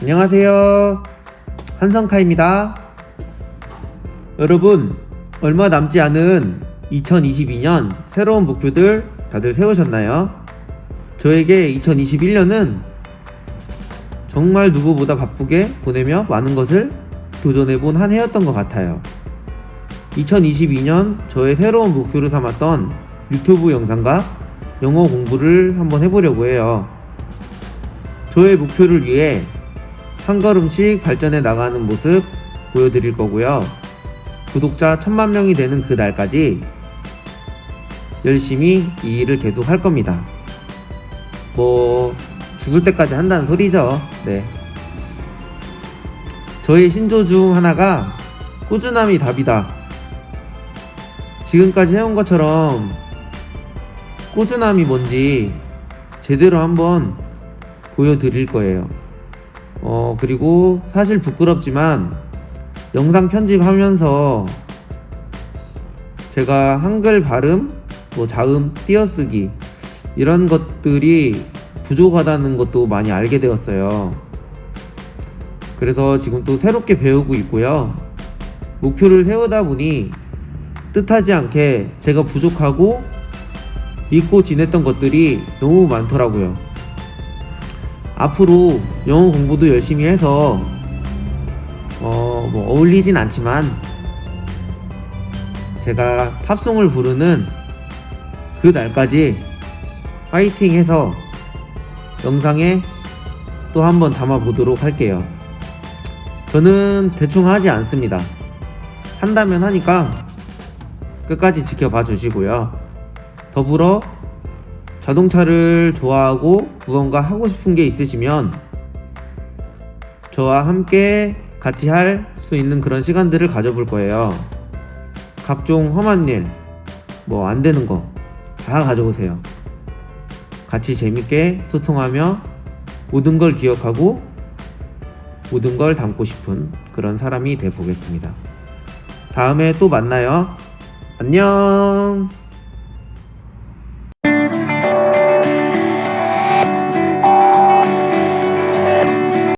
안녕하세요. 한성카입니다. 여러분, 얼마 남지 않은 2022년 새로운 목표들 다들 세우셨나요? 저에게 2021년은 정말 누구보다 바쁘게 보내며 많은 것을 도전해 본 한 해였던 것 같아요. 2022년 저의 새로운 목표로 삼았던 유튜브 영상과 영어 공부를 한번 해보려고 해요. 저의 목표를 위해 한 걸음씩 발전해 나가는 모습 보여드릴 거고요. 구독자 천만 명이 되는 그 날까지 열심히 이 일을 계속 할 겁니다. 뭐, 죽을 때까지 한다는 소리죠. 네. 저의 신조 중 하나가 꾸준함이 답이다. 지금까지 해온 것처럼 꾸준함이 뭔지 제대로 한번 보여드릴 거예요. 어, 그리고 사실 부끄럽지만 영상 편집하면서 제가 한글 발음, 뭐 자음, 띄어쓰기 이런 것들이 부족하다는 것도 많이 알게 되었어요. 그래서 지금 또 새롭게 배우고 있고요. 목표를 세우다 보니 뜻하지 않게 제가 부족하고 잊고 지냈던 것들이 너무 많더라고요. 앞으로 영어 공부도 열심히 해서 어, 뭐 어울리진 않지만 제가 팝송을 부르는 그 날까지 파이팅 해서 영상에 또 한번 담아 보도록 할게요. 저는 대충 하지 않습니다. 한다면 하니까 끝까지 지켜봐 주시고요. 더불어 자동차를 좋아하고 무언가 하고 싶은 게 있으시면 저와 함께 같이 할 수 있는 그런 시간들을 가져볼 거예요. 각종 험한 일, 뭐 안 되는 거 다 가져오세요. 같이 재밌게 소통하며 모든 걸 기억하고 모든 걸 담고 싶은 그런 사람이 돼 보겠습니다. 다음에 또 만나요. 안녕!